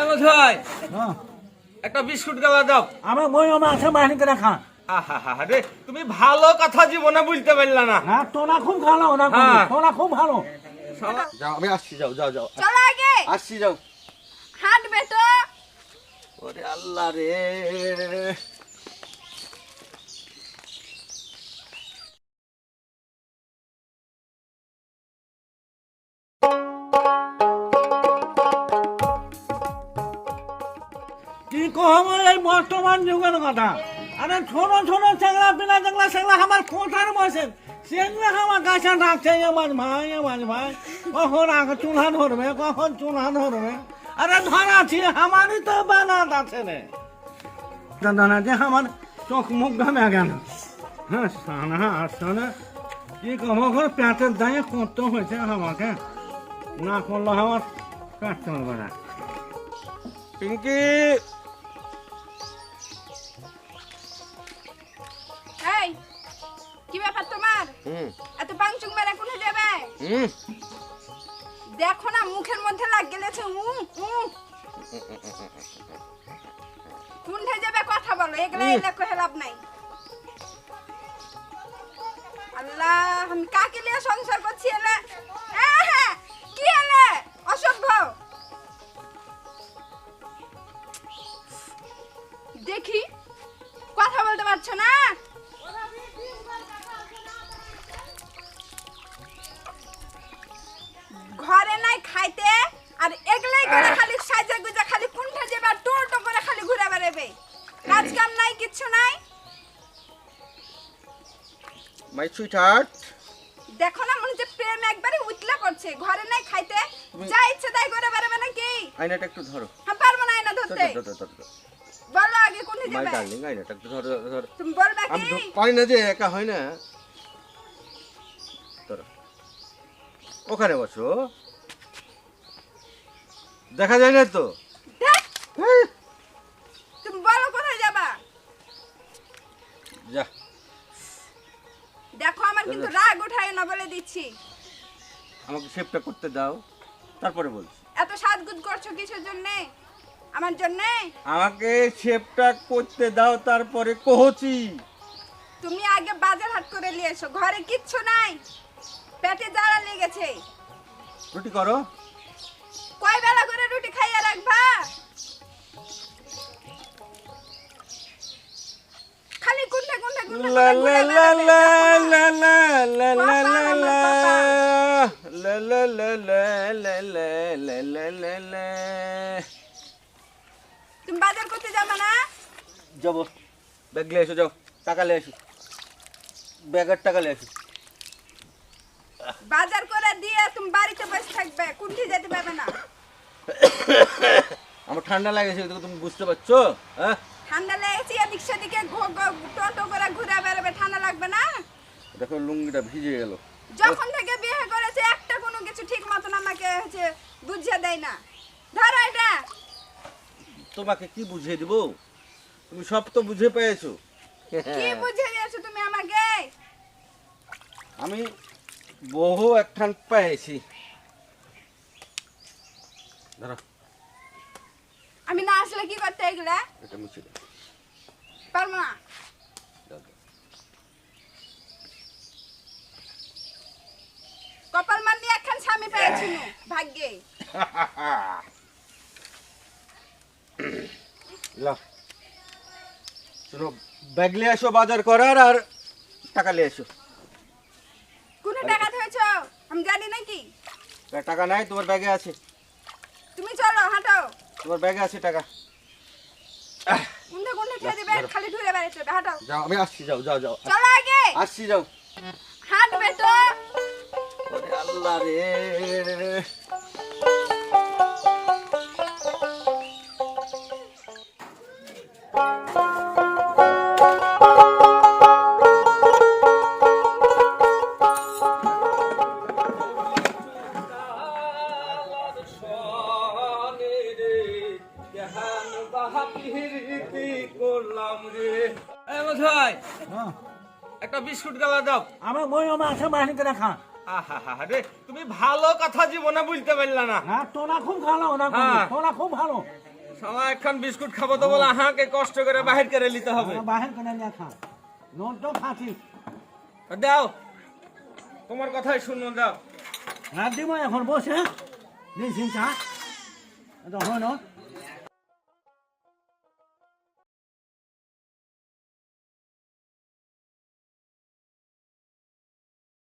এই মশাই। হ্যাঁ। একটা বিস্কুট গালা দাও। আমার বই আমার আছে বাহিনী করে খা আহা হা রে তুমি ভালো কথা জীবনে বুঝতে পারলা না। হ্যাঁ তোনা খুব ভালো না খুব- হ্যাঁ। খুব ভালো। যাও আমি আসছি যাও যাও যাও। চলো আগে। আসছি যাও। হাঁটবে তো। ওরে আল্লাহ রে। কি কম এই বর্তমান যুগের কথা? আরে ছোট ছোট চেংলা পিলা চেংলা সেগুলা আমার কোথার বসে সেগুলো আমার গাছে ডাকছে আমার ভাই আমার ভাই। কখন চুলা ধরবে, কখন চুলা ধরবে? আরে ধরাছি আমারই তো বানাত আছে রে। দাদা যে আমার চোখ মুখ ঘামে গেল। হ্যাঁ সানা আসলে কি কম করে পেটের দায়ে করতে হয়েছে আমাকে? না করলে আমার পেট চলবে না। পিঙ্কি! কি ব্যাপার তোমার? এত পাংচুং মেরে কোনে যাবে? দেখো না মুখের মধ্যে লাগ গেলেছে উ উ কোনটা যাবে কথা বলো এগুলা এলে কহে লাভ নাই। আল্লাহ আমি কাকে নিয়ে সংসার করছি এলে? কি এলে? অসভ্য। দেখি কথা বলতে পারছ না? মাই সুইট হার্ট দেখো না মনে হচ্ছে প্রেম একবারে উতলা করছে। ঘরে নাই খাইতে। যা ইচ্ছে তাই করে বেড়াবে নাকি? আয়নাটা একটু ধরো। হ্যাঁ পারব না না ধরো, ধরতে। ধরো, ধরো, ধরো, ধরো। বলো আগে কোনটা মাই ডার্লিং আয়নাটা একটু ধরো ধরো, তুমি বলবা আমি কি? ধর- পারি না যে একা হয় না। ধরো। ওখানে বসো। দেখা যায় না তো? ধ্যাৎ, দেখো আমার কিন্তু রাগ উঠায় না বলে দিচ্ছি আমাকে শেপটা করতে দাও তারপরে বলছি এত সাজগুজ করছ কিসের জন্য আমার জন্য আমাকে শেপটা করতে দাও তারপরে কহছি তুমি আগে বাজার হাট করে নিয়ে এসো ঘরে কিচ্ছু নাই পেটে জ্বালা লেগেছে রুটি করো কয় বেলা করে রুটি খাইয়া রাখবা খালি কুন্ঠে কুন্ঠে কুন্ঠে তুমি বাজার করতে যাবে না যাব ব্যাগ নিয়ে এসো যাও টাকা নিয়ে এসো ব্যাগের টাকা নিয়ে এসো বাজার করে দিয়ে তুমি বাড়িতে বসে থাকবে কুন্ঠি যেতে পারবে না আমার ঠান্ডা লাগেছে তুমি বুঝতে পারছ হ্যাঁ ঠান্ডা লেগেছে এদিক সেদিকে টোটো করে ঘুরে বেড়াবে ঠান্ডা লাগবে না দেখো লুঙ্গিটা ভিজে গেল যখন থেকে বিয়ে করেছে একটা কোনো কিছু ঠিক মতন আমাকে হচ্ছে বুঝিয়ে দেয় না। ধরো এটা। তোমাকে কি বুঝিয়ে দিব? তুমি সব তো বুঝে পেয়েছ। কি বুঝিয়ে দিয়েছ তুমি আমাকে? আমি বহু একখান পেয়েছি। ধরো। আমি না আসলে কি করতে এগুলা? এটা মুছে দাও। পারব না দাও, দাও। কপাল মান ভাগ্যে। শোনো ব্যাগ নিয়ে এসো বাজার করার আর টাকা নিয়ে এসো। কোন টাকা হয়েছ আমি জানি নাকি টাকা নাই তোমার ব্যাগে আছে। তুমি চলো হাঁটো। তোমার ব্যাগে আছে টাকা। খেয়ে দিবে খালি হাঁটো। যাও আমি আসছি যাও যাও যাও। চলো আগে। আসছি যাও। হাঁটবে তো। আল্লাহ হ্যাঁ। রে একটা বিস্কুট গালা দাও। আমার মই আমার আছে মাহিনী করে আহা হা রে তুমি ভালো কথা জীবনে বলতে পারলা না। হ্যাঁ তোরা খুব ভালো ওরা খুব- হ্যাঁ। খুব ভালো। সালা একখান বিস্কুট খাব তো বলে হাঁকে কষ্ট করে বাহির করে নিতে হবে। বাহির করে নিয়ে খা। নোট তো খাচ্ছিস দাও তোমার কথাই শুনো দাও। রাত দিব এখন বসে। দিয়েছিস চা হয় না